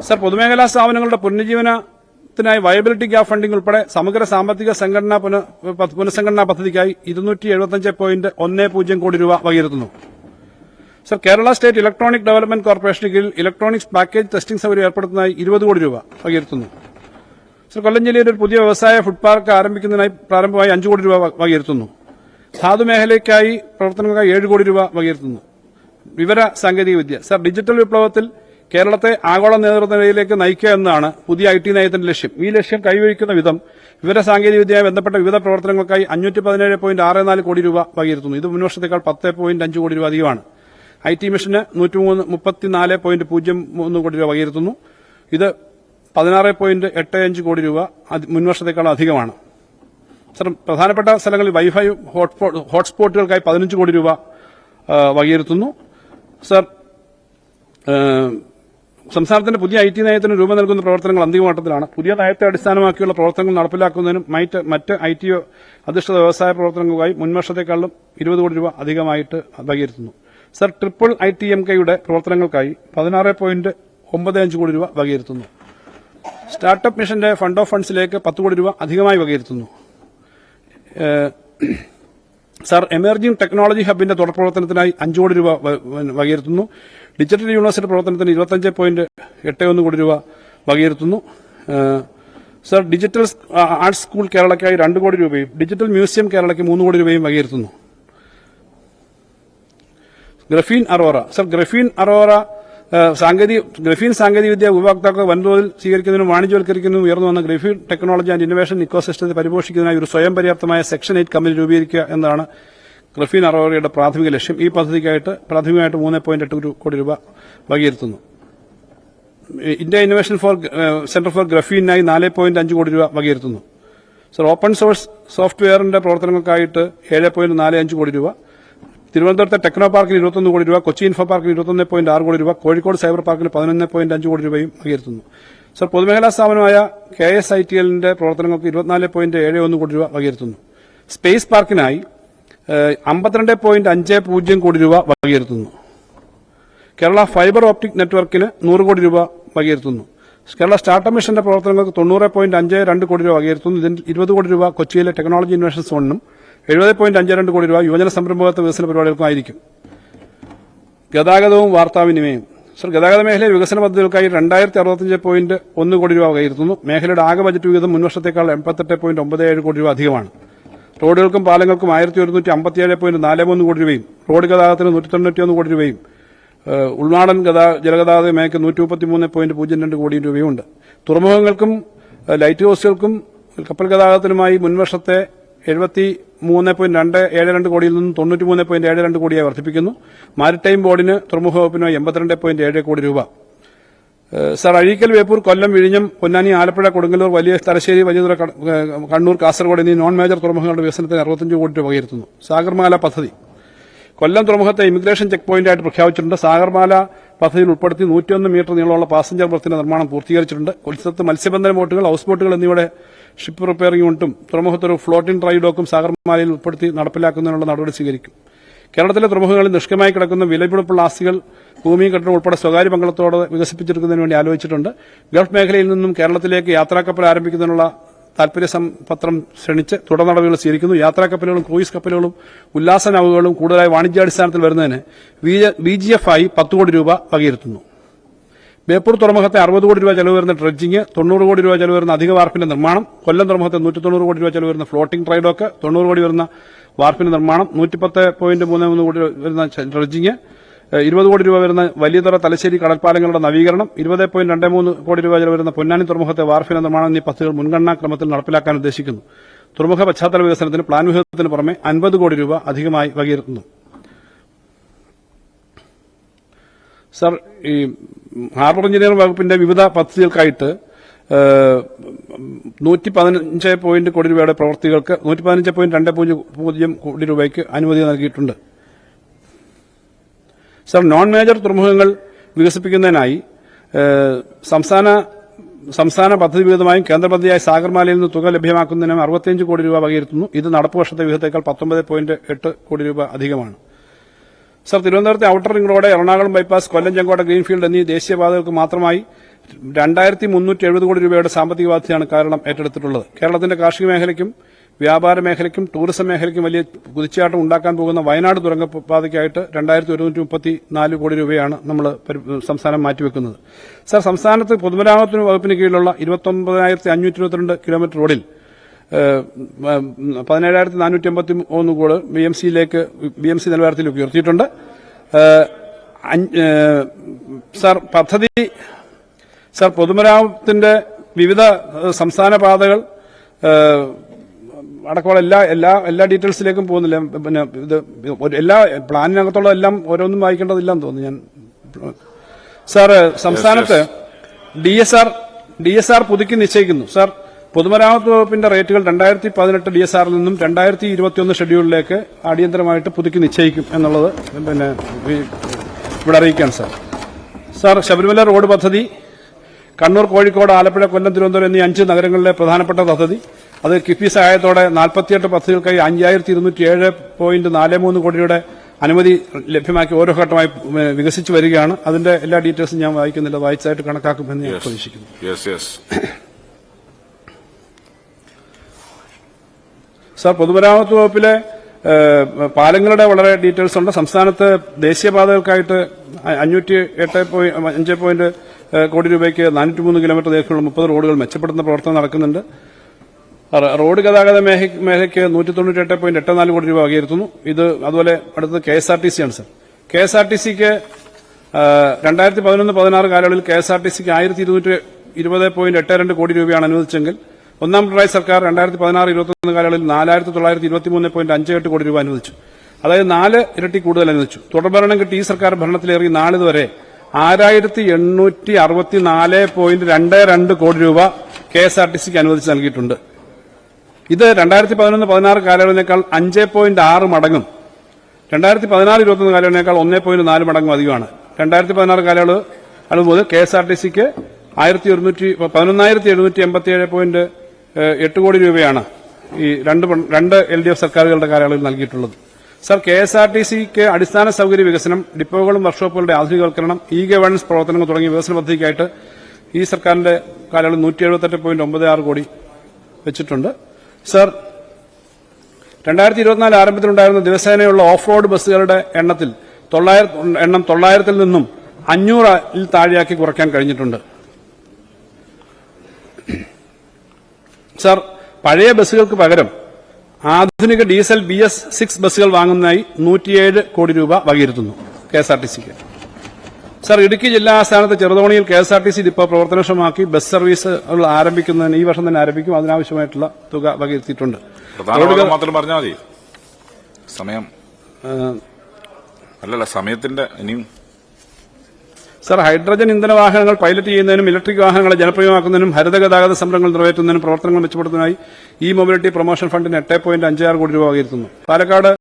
Sir പൊതുമേഖലാ സ്ഥാപനങ്ങളുടെ പുനരുജ്ജീവനത്തിനായി viability gap funding ഉൾപ്പെടെ സമഗ്ര സാമ്പത്തിക സംഘടനാ പുന- പുനഃസംഘടനാ പദ്ധതിക്കായി ഇരുന്നൂറ്റി എഴുപത്തിയഞ്ച് പോയിന്റ് ഒന്ന് പൂജ്യം കോടി രൂപ വകയിരുത്തുന്നു. Sir Kerala state electronic development corporation കീഴിൽ ഇലക്ട്രോണിക്സ് പാക്കേജ് ടെസ്റ്റിംഗ് സൗകര്യം ഏർപ്പെടുത്തുന്നതായി ഇരുപത് കോടി രൂപ വകയിരുത്തുന്നു. സർ കൊല്ലം ജില്ലയിൽ ഒരു പുതിയ വ്യവസായ ഫുഡ് പാർക്ക് ആരംഭിക്കുന്നതിനായി പ്രാരംഭമായി അഞ്ച് കോടി രൂപ വകയിരുത്തുന്നു. ധാതു മേഖലയ്ക്കായി പ്രവർത്തനങ്ങൾക്കായി ഏഴ് കോടി രൂപ വകയിരുത്തുന്നു. വിവര സാങ്കേതിക വിദ്യ സർ ഡിജിറ്റൽ വിപ്ലവത്തിൽ കേരളത്തെ ആഗോള നേതൃത്വത്തിലേക്ക് നയിക്കുക എന്നതാണ് പുതിയ ഐ ടി നയത്തിന്റെ ലക്ഷ്യം. ഈ ലക്ഷ്യം കൈവരിക്കുന്ന വിധം വിവര സാങ്കേതിക വിദ്യയുമായി ബന്ധപ്പെട്ട വിവിധ പ്രവർത്തനങ്ങൾക്കായി അഞ്ഞൂറ്റി പതിനേഴ് പോയിന്റ് ആറ് നാല് കോടി രൂപ വകയിരുത്തുന്നു. ഇത് മുൻവർഷത്തേക്കാൾ പത്ത് പോയിന്റ് അഞ്ച് കോടി രൂപ അധികമാണ്. ഐ ടി മിഷന് നൂറ്റിമൂന്ന് മുപ്പത്തിനാല് പോയിന്റ് പൂജ്യം മൂന്ന് കോടി രൂപ വകയിരുത്തുന്നു. ഇത് പതിനാറ് പോയിന്റ് എട്ട് അഞ്ച് കോടി രൂപ മുൻവർഷത്തേക്കാൾ അധികമാണ്. സർ പ്രധാനപ്പെട്ട സ്ഥലങ്ങളിൽ വൈഫൈ ഹോട്ട്സ്പോ- ഹോട്ട്സ്പോട്ടുകൾക്കായി പതിനഞ്ച് കോടി രൂപ വകയിരുത്തുന്നു. സർ സംസ്ഥാനത്തിന്റെ പുതിയ ഐ ടി നയത്തിന് രൂപം നൽകുന്ന പ്രവർത്തനങ്ങൾ അന്തിമഘട്ടത്തിലാണ്. പുതിയ നയത്തെ അടിസ്ഥാനമാക്കിയുള്ള പ്രവർത്തനങ്ങൾ നടപ്പിലാക്കുന്നതിനും മറ്റ് ഐ ടി അധിഷ്ഠിത വ്യവസായ പ്രവർത്തനങ്ങൾക്കായി മുൻവർഷത്തെക്കാളും ഇരുപത് കോടി രൂപ അധികമായിട്ട് വകയിരുത്തുന്നു. Sir triple I T M കെയുടെ പ്രവർത്തനങ്ങൾക്കായി പതിനാറ് പോയിന്റ് ഒമ്പത് അഞ്ച് കോടി രൂപ വകയിരുത്തുന്നു. സ്റ്റാർട്ടപ്പ് മിഷന്റെ ഫണ്ട് ഓഫ് ഫണ്ട്സിലേക്ക് പത്ത് കോടി രൂപ അധികമായി വകയിരുത്തുന്നു. സർ എമർജിംഗ് ടെക്നോളജി ഹബിന്റെ തുടർ പ്രവർത്തനത്തിനായി അഞ്ച് കോടി രൂപ വകയിരുത്തുന്നു. ഡിജിറ്റൽ യൂണിവേഴ്സിറ്റി പ്രവർത്തനത്തിന് ഇരുപത്തഞ്ച് പോയിന്റ് എട്ട് ഒന്ന് കോടി രൂപ വകയിരുത്തുന്നു. സാർ ഡിജിറ്റൽ ആർട്സ് സ്കൂൾ കേരളയ്ക്കായി രണ്ട് കോടി രൂപയും ഡിജിറ്റൽ മ്യൂസിയം കേരളയ്ക്ക് മൂന്ന് കോടി രൂപയും വകയിരുത്തുന്നു. Graphene aurora sir graphene aurora സാങ്കേതിക ഗ്രഫീൻ സാങ്കേതികവിദ്യ ഉപഭോക്താക്കൾ വൻതോതിൽ സ്വീകരിക്കുന്നതിനും വാണിജ്യവൽക്കരിക്കുന്നതിനും ഉയർന്നു വന്ന ഗ്രഫീൻ ടെക്നോളജി ആൻഡ് ഇന്നോവേഷൻ ഇക്കോസിസ്റ്റത്തെ പരിപോഷിക്കുന്നതിനായി ഒരു സ്വയം പര്യാപ്തമായ സെക്ഷൻ എയ്റ്റ് കമ്പനി രൂപീകരിക്കുക എന്നതാണ് ഗ്രഫീൻ അറോറയുടെ പ്രാഥമിക ലക്ഷ്യം. ഈ പദ്ധതിക്കായിട്ട് പ്രാഥമികമായിട്ട് മൂന്ന് പോയിന്റ് എട്ട് കോടി രൂപ വകയിരുത്തുന്നു. India innovation for centre for ഗ്രഫീനായി നാല് പോയിന്റ് അഞ്ച് കോടി രൂപ വകയിരുത്തുന്നു. സർ ഓപ്പൺ സോഴ്സ് സോഫ്റ്റ്വെയറിന്റെ പ്രവർത്തനങ്ങൾക്കായിട്ട് ഏഴ് പോയിന്റ് നാല് അഞ്ച് കോടി രൂപ തിരുവനന്തപുരത്തെ ടെക്നോ പാർക്കിന് ഇരുപത്തൊന്ന് കോടി രൂപ കൊച്ചി ഇൻഫോ പാർക്കിന് ഇരുപത്തൊന്ന് പോയിന്റ് ആറ് കോടി രൂപ കോഴിക്കോട് സൈബർ പാർക്കിന് പതിനൊന്ന് പോയിന്റ് അഞ്ച് കോടി രൂപയും വകയിരുത്തുന്നു സർ പൊതുമേഖലാ സ്ഥാപനമായ കെ എസ് ഐ ടി എല്ലിന്റെ പ്രവർത്തനങ്ങൾക്ക് ഇരുപത്തിനാല് പോയിന്റ് ഏഴ് ഒന്ന് കോടി രൂപ വകയിരുത്തുന്നു സ്പേസ് പാർക്കിനായി അമ്പത്തിരണ്ട് പോയിന്റ് അഞ്ച് പൂജ്യം കോടി രൂപ വകയിരുത്തുന്നു കേരള ഫൈബർ ഓപ്റ്റിക് നെറ്റ്വർക്കിന് നൂറ് കോടി രൂപ വകയിരുത്തുന്നു കേരള സ്റ്റാർട്ടപ്പ് മിഷന്റെ പ്രവർത്തനങ്ങൾക്ക് തൊണ്ണൂറ് പോയിന്റ് അഞ്ച് രണ്ട് കോടി രൂപ വകയിരുത്തുന്നു ഇതിൽ ഇരുപത് കോടി രൂപ കൊച്ചിയിലെ ടെക്നോളജി ഇൻവെസ്റ്റേഴ്സ് സോണിനും എഴുപത് പോയിന്റ് അഞ്ച് രണ്ട് കോടി രൂപ യുവജന സംരംഭകത്വ വികസന പരിപാടികൾക്കുമായിരിക്കും ഗതാഗതവും വാർത്താവിനിമയം സർ ഗതാഗത മേഖലയിൽ വികസന പദ്ധതികൾക്കായി രണ്ടായിരത്തി അറുപത്തഞ്ച് പോയിന്റ് ഒന്ന് കോടി രൂപ വകയിരുത്തുന്നു. മേഖലയുടെ ആകെ ബജറ്റ് വിഹിതം മുൻവർഷത്തേക്കാൾ എൺപത്തെട്ട് പോയിന്റ് ഒമ്പത് ഏഴ് കോടി രൂപ അധികമാണ്. റോഡുകൾക്കും പാലങ്ങൾക്കും ആയിരത്തി ഒരുന്നൂറ്റി അമ്പത്തിയേഴ് പോയിന്റ് നാല് മൂന്ന് കോടി രൂപയും റോഡ് ഗതാഗതത്തിന് നൂറ്റി തൊണ്ണൂറ്റിയൊന്ന് കോടി രൂപയും ഉൾനാടൻ ഗതാ ജലഗതാഗത മേഖല നൂറ്റി മുപ്പത്തി മൂന്ന് പോയിന്റ് പൂജ്യം രണ്ട് കോടി രൂപയുണ്ട്. തുറമുഖങ്ങൾക്കും ലൈറ്റ് ഹൗസുകൾക്കും കപ്പൽ ഗതാഗതത്തിനുമായി മുൻവർഷത്തെ എഴുപത്തി മൂന്ന് പോയിന്റ് രണ്ട് ഏഴ് രണ്ട് കോടിയിൽ നിന്നും തൊണ്ണൂറ്റി മൂന്ന് പോയിന്റ് ഏഴ് രണ്ട് കോടിയായി വർദ്ധിപ്പിക്കുന്നു. മാരിടൈം ബോർഡിന് തുറമുഖ വകുപ്പിനുമായി എൺപത്തിരണ്ട് പോയിന്റ് ഏഴ് കോടി രൂപ. സർ അഴീക്കൽ വേപ്പൂർ കൊല്ലം വിഴിഞ്ഞം പൊന്നാനി ആലപ്പുഴ കൊടുങ്ങല്ലൂർ വലിയ തലശ്ശേരി വലിയതുറ കണ്ണൂർ കാസർഗോഡ് എന്നീ നോൺ മേജർ തുറമുഖങ്ങളുടെ വികസനത്തിന് അറുപത്തഞ്ച് കോടി രൂപ വകയിരുത്തുന്നു. സാഗർമാല പദ്ധതി. കൊല്ലം തുറമുഖത്തെ ഇമിഗ്രേഷൻ ചെക്ക് പോയിന്റായിട്ട് പ്രഖ്യാപിച്ചിട്ടുണ്ട്. സാഗർമാല പദ്ധതിയിൽ ഉൾപ്പെടുത്തി നൂറ്റിയൊന്ന് മീറ്റർ നീളമുള്ള പാസഞ്ചർ ബർത്തിന്റെ നിർമ്മാണം പൂർത്തീകരിച്ചിട്ടുണ്ട്. കൊൽസത്ത് മത്സ്യബന്ധന ബോട്ടുകൾ ഹൌസ് ബോട്ടുകൾ എന്നിവയുടെ ഷിപ്പ് റിപ്പയറിംഗ് യൂണിറ്റും തുറമുഖത്ത് ഒരു ഫ്ലോട്ടിംഗ് ഡ്രൈ ഡോക്കും സാഗർമാലയിൽ ഉൾപ്പെടുത്തി നടപ്പിലാക്കുന്നതിനുള്ള നടപടി സ്വീകരിക്കും. കേരളത്തിലെ തുറമുഖങ്ങളിൽ നിഷ്കമായി കിടക്കുന്ന വിലപിടിപ്പുള്ള ആസ്തികൾ ഭൂമി കെട്ടിടം ഉൾപ്പെടെ സ്വകാര്യ പങ്കാളത്തോടെ വികസിപ്പിച്ചെടുക്കുന്നതിന് വേണ്ടി ആലോചിച്ചിട്ടുണ്ട്. ഗൾഫ് മേഖലയിൽ നിന്നും കേരളത്തിലേക്ക് യാത്രാക്കപ്പൽ ആരംഭിക്കുന്നതിനുള്ള താൽപര്യ പത്രം ക്ഷണിച്ച് തുടർ നടപടികൾ സ്വീകരിക്കുന്നു. യാത്രാക്കപ്പലുകളും ക്രൂയിസ് കപ്പലുകളും ഉല്ലാസ നൗകകളും കൂടുതലായി വാണിജ്യാടിസ്ഥാനത്തിൽ വരുന്നതിന് ബി ജി എഫ് ആയി പത്ത് കോടി രൂപ വകയിരുത്തുന്നു. ബേപ്പൂർ തുറമുഖത്തെ അറുപത് കോടി രൂപ ചെലവ് വരുന്ന ഡ്രഡ്ജിംഗ് തൊണ്ണൂറ് കോടി രൂപ ചെലവ് വരുന്ന അധിക വാർപ്പിന്റെ നിർമ്മാണം കൊല്ലം തുറമുഖത്തെ നൂറ്റി തൊണ്ണൂറ് കോടി രൂപ ചെലവ് വരുന്ന ഫ്ലോട്ടിംഗ് ട്രൈഡോക്ക് തൊണ്ണൂറ് കോടി വരുന്ന വാർപ്പിന്റെ നിർമ്മാണം നൂറ്റിപ്പത്ത് പോയിന്റ് മൂന്ന് മൂന്ന് കോടി വരുന്ന ഡ്രഡ്ജിംഗ് ഇരുപത് കോടി രൂപ വരുന്ന വലിയതുറ തലശ്ശേരി കടൽപ്പാലങ്ങളുടെ നവീകരണം ഇരുപത് പോയിന്റ് രണ്ട് മൂന്ന് കോടി രൂപ വരുന്ന പൊന്നാനി തുറമുഖത്തെ വാർഫിന നിർമ്മാണം എന്നീ പദ്ധതികൾ മുൻഗണനാക്രമത്തിൽ നടപ്പിലാക്കാൻ ഉദ്ദേശിക്കുന്നു. തുറമുഖ പശ്ചാത്തല വികസനത്തിന് പ്ലാൻ വിഹിതത്തിന് പുറമെ അൻപത് കോടി രൂപ അധികമായി വകയിരുത്തുന്നു. സർ ഈ ഹാർബർ എഞ്ചിനീയറിംഗ് വകുപ്പിന്റെ വിവിധ പദ്ധതികൾക്കായിട്ട് നൂറ്റി പതിനഞ്ച് പോയിന്റ് കോടി രൂപയുടെ പ്രവൃത്തികൾക്ക് നൂറ്റി പതിനഞ്ച് പോയിന്റ് രണ്ട് പൂജ്യം പൂജ്യം കോടി രൂപയ്ക്ക് അനുമതി നൽകിയിട്ടുണ്ട്. സർ നോൺ മേജർ തുറമുഖങ്ങൾ വികസിപ്പിക്കുന്നതിനായി സംസ്ഥാന സംസ്ഥാന പദ്ധതി വിഹിതമായും കേന്ദ്ര പദ്ധതിയായ സാഗർമാലയിൽ നിന്ന് തുക ലഭ്യമാക്കുന്നതിനും അറുപത്തിയഞ്ച് കോടി രൂപ വകയിരുത്തുന്നു. ഇത് നടപ്പ് വർഷത്തെ വിഹിതത്തേക്കാൾ പത്തൊമ്പത് പോയിന്റ് എട്ട് കോടി രൂപ അധികമാണ്. സർ തിരുവനന്തപുരത്തെ outer ring road Ernakulam bypass Kollam Chenkotta greenfield എന്നീ ദേശീയപാതകൾക്ക് മാത്രമായി രണ്ടായിരത്തി മുന്നൂറ്റി എഴുപത് കോടി രൂപയുടെ സാമ്പത്തിക ബാധ്യതയാണ് കാരണം ഏറ്റെടുത്തിട്ടുള്ളത്. കേരളത്തിന്റെ കാർഷിക മേഖലയ്ക്കും വ്യാപാര മേഖലയ്ക്കും ടൂറിസം മേഖലയ്ക്കും വലിയ കുതിച്ചാട്ടം ഉണ്ടാക്കാൻ പോകുന്ന വയനാട് തുരങ്കപാതയ്ക്കായിട്ട് രണ്ടായിരത്തി ഒരുന്നൂറ്റി മുപ്പത്തി നാല് കോടി രൂപയാണ് നമ്മൾ സംസ്ഥാനം മാറ്റിവെക്കുന്നത്. സർ സംസ്ഥാനത്ത് പൊതുമരാമത്ത് വകുപ്പിന് കീഴിലുള്ള ഇരുപത്തൊമ്പതിനായിരത്തി അഞ്ഞൂറ്റി ഇരുപത്തിരണ്ട് കിലോമീറ്റർ റോഡിൽ പതിനേഴായിരത്തി നാനൂറ്റി എൺപത്തി മൂന്ന് കോട് ബി എം സിയിലേക്ക് ബി എം സി നിലവാരത്തിലേക്ക് ഉയർത്തിയിട്ടുണ്ട്. സർ പദ്ധതി സാർ പൊതുമരാമത്തിന്റെ വിവിധ സംസ്ഥാന പാതകൾ അടക്കമുള്ള എല്ലാ എല്ലാ എല്ലാ ഡീറ്റെയിൽസിലേക്കും പോകുന്നില്ല. പിന്നെ ഇത് എല്ലാ പ്ലാനിനകത്തുള്ള എല്ലാം ഓരോന്നും വായിക്കേണ്ടതില്ലെന്ന് തോന്നുന്നു. ഞാൻ സാർ സംസ്ഥാനത്ത് D S R D S R പുതുക്കി നിശ്ചയിക്കുന്നു. സാർ പൊതുമരാമത്ത് വകുപ്പിന്റെ റേറ്റുകൾ രണ്ടായിരത്തി പതിനെട്ട് ഡി എസ് ആറിൽ നിന്നും രണ്ടായിരത്തി ഇരുപത്തിയൊന്ന് ഷെഡ്യൂളിലേക്ക് അടിയന്തരമായിട്ട് പുതുക്കി നിശ്ചയിക്കും എന്നുള്ളത് പിന്നെ ഇവിടെ അറിയിക്കാൻ സാർ. സാർ ശബരിമല റോഡ് പദ്ധതി കണ്ണൂർ കോഴിക്കോട് ആലപ്പുഴ കൊല്ലം തിരുവനന്തപുരം എന്നീ അഞ്ച് നഗരങ്ങളിലെ പ്രധാനപ്പെട്ട പദ്ധതി അത് കിഫ്ബി സഹായത്തോടെ നാൽപ്പത്തിയെട്ട് പദ്ധതികൾക്കായി അഞ്ചായിരത്തി ഇരുന്നൂറ്റി ഏഴ് പോയിന്റ് നാല് മൂന്ന് കോടിയുടെ അനുമതി ലഭ്യമാക്കി ഓരോ ഘട്ടമായി വികസിച്ച് വരികയാണ്. അതിന്റെ എല്ലാ ഡീറ്റെയിൽസും ഞാൻ വായിക്കുന്നില്ല. വായിച്ചായിട്ട് കണക്കാക്കുമെന്ന് ഞാൻ പ്രതീക്ഷിക്കുന്നു. സാർ പൊതുമരാമത്ത് വകുപ്പിലെ പാലങ്ങളുടെ വളരെ ഡീറ്റെയിൽസ് ഉണ്ട്. സംസ്ഥാനത്ത് ദേശീയപാതകൾക്കായിട്ട് അഞ്ഞൂറ്റി എട്ട് അഞ്ച് പോയിന്റ് കോടി രൂപയ്ക്ക് നാനൂറ്റി മൂന്ന് കിലോമീറ്റർ ദൈർഘ്യമുള്ള മുപ്പത് റോഡുകൾ മെച്ചപ്പെടുത്തുന്ന പ്രവർത്തനം നടക്കുന്നുണ്ട്. റോഡ് ഗതാഗത മേഖ- മേഖലയ്ക്ക് നൂറ്റി തൊണ്ണൂറ്റി എട്ട് പോയിന്റ് എട്ട് നാല് കോടി രൂപ വകയിരുത്തുന്നു. ഇത് അതുപോലെ അടുത്തത് K S R T C ആണ് sir. K S R T സിക്ക് രണ്ടായിരത്തി പതിനൊന്ന് പതിനാറ് കാലയളവിൽ കെ എസ് ആർ ടി സിക്ക് ആയിരത്തി ഇരുന്നൂറ്റി ഇരുപത് പോയിന്റ് എട്ട് രണ്ട് കോടി രൂപയാണ് അനുവദിച്ചെങ്കിൽ ഒന്നാം പിണറായി സർക്കാർ രണ്ടായിരത്തി പതിനാറ് ഇരുപത്തൊന്ന് കാലയളവിൽ നാലായിരത്തി തൊള്ളായിരത്തി ഇരുപത്തി മൂന്ന് പോയിന്റ് അഞ്ച് എട്ട് കോടി രൂപ അനുവദിച്ചു. അതായത് നാല് ഇരട്ടി കൂടുതൽ അനുവദിച്ചു. തുടർഭരണം കിട്ടി ഈ സർക്കാർ ഭരണത്തിലേറി നാളിതുവരെ ആറായിരത്തി എണ്ണൂറ്റി അറുപത്തിനാല് പോയിന്റ് രണ്ട് രണ്ട് കോടി രൂപ കെ എസ് ആർ ടി സിക്ക് അനുവദിച്ച് നൽകിയിട്ടുണ്ട്. ഇത് രണ്ടായിരത്തി പതിനൊന്ന് പതിനാറ് കാലയളവിനേക്കാൾ അഞ്ച് പോയിന്റ് ആറ് മടങ്ങും. രണ്ടായിരത്തി പതിനാറ് ഇരുപത്തൊന്ന് കാലയളവിനേക്കാൾ ഒന്നേ പോയിന്റ് നാല് മടങ്ങും അധികമാണ്. രണ്ടായിരത്തി പതിനാറ് കാലയളവ് അളവ് മുതൽ കെ എസ് ആർ ടി സിക്ക് ആയിരത്തി ഒരുന്നൂറ്റി പതിനൊന്നായിരത്തി എഴുന്നൂറ്റി എൺപത്തി ഏഴ് പോയിന്റ് എട്ട് കോടി രൂപയാണ് ഈ രണ്ട് രണ്ട് എൽ ഡി എഫ് സർക്കാരുകളുടെ കാലയളവിൽ നൽകിയിട്ടുള്ളത്. Sir K S R T സിക്ക് അടിസ്ഥാന സൗകര്യ വികസനം ഡിപ്പോകളും വർക്ക്ഷോപ്പുകളുടെ ആധുനികവൽക്കരണം ഇ ഗവേണൻസ് പ്രവർത്തനങ്ങൾ തുടങ്ങിയ വികസന പദ്ധതിക്കായിട്ട് ഈ സർക്കാരിന്റെ കാലയളവിൽ നൂറ്റി എഴുപത്തെട്ട് പോയിന്റ് ഒമ്പത് ആറ് കോടി വെച്ചിട്ടുണ്ട്. സർ രണ്ടായിരത്തി ഇരുപത്തിനാല് ആരംഭത്തിലുണ്ടായിരുന്ന ദിവസേനയുള്ള ഓഫ് റോഡ് ബസ്സുകളുടെ എണ്ണത്തിൽ തൊള്ളായിരം എണ്ണം തൊള്ളായിരത്തിൽ നിന്നും അഞ്ഞൂറിൽ താഴെയാക്കി കുറയ്ക്കാൻ കഴിഞ്ഞിട്ടുണ്ട്. സർ പഴയ ബസ്സുകൾക്ക് പകരം ആധുനിക ഡീസൽ ബി എസ് സിക്സ് ബസ്സുകൾ വാങ്ങുന്നതിനായി നൂറ്റിയേഴ് കോടി രൂപ വകയിരുത്തുന്നു കെ എസ് ആർ ടി സിക്ക്. സർ ഇടുക്കി ജില്ലാ ആസ്ഥാനത്ത് ചെറുതോണിയിൽ K S R T C depot പ്രവർത്തനക്ഷമമാക്കി bus സർവീസുകൾ ആരംഭിക്കുന്നതിന് ഈ വർഷം തന്നെ ആരംഭിക്കും. അതിനാവശ്യമായിട്ടുള്ള തുക വകയിരുത്തിയിട്ടുണ്ട്. മാത്രം പറഞ്ഞാൽ മതി. സമയം. അല്ലല്ല സമയത്തിന്റെ ഇനിയും. സർ ഹൈഡ്രജൻ ഇന്ധന വാഹനങ്ങൾ പൈലറ്റ് ചെയ്യുന്നതിനും ഇലക്ട്രിക് വാഹനങ്ങളെ ജനപ്രിയമാക്കുന്നതിനും ഹരിതഗതാഗത സംരംഭങ്ങൾ നിറവേറ്റുന്നതിനും പ്രവർത്തനങ്ങൾ മെച്ചപ്പെടുത്തുന്നതിനായി ഇ മൊബിലിറ്റി പ്രൊമോഷൻ ഫണ്ടിന് എട്ട് പോയിന്റ് കോടി രൂപ വകയിരുത്തുന്നു. പാലക്കാട്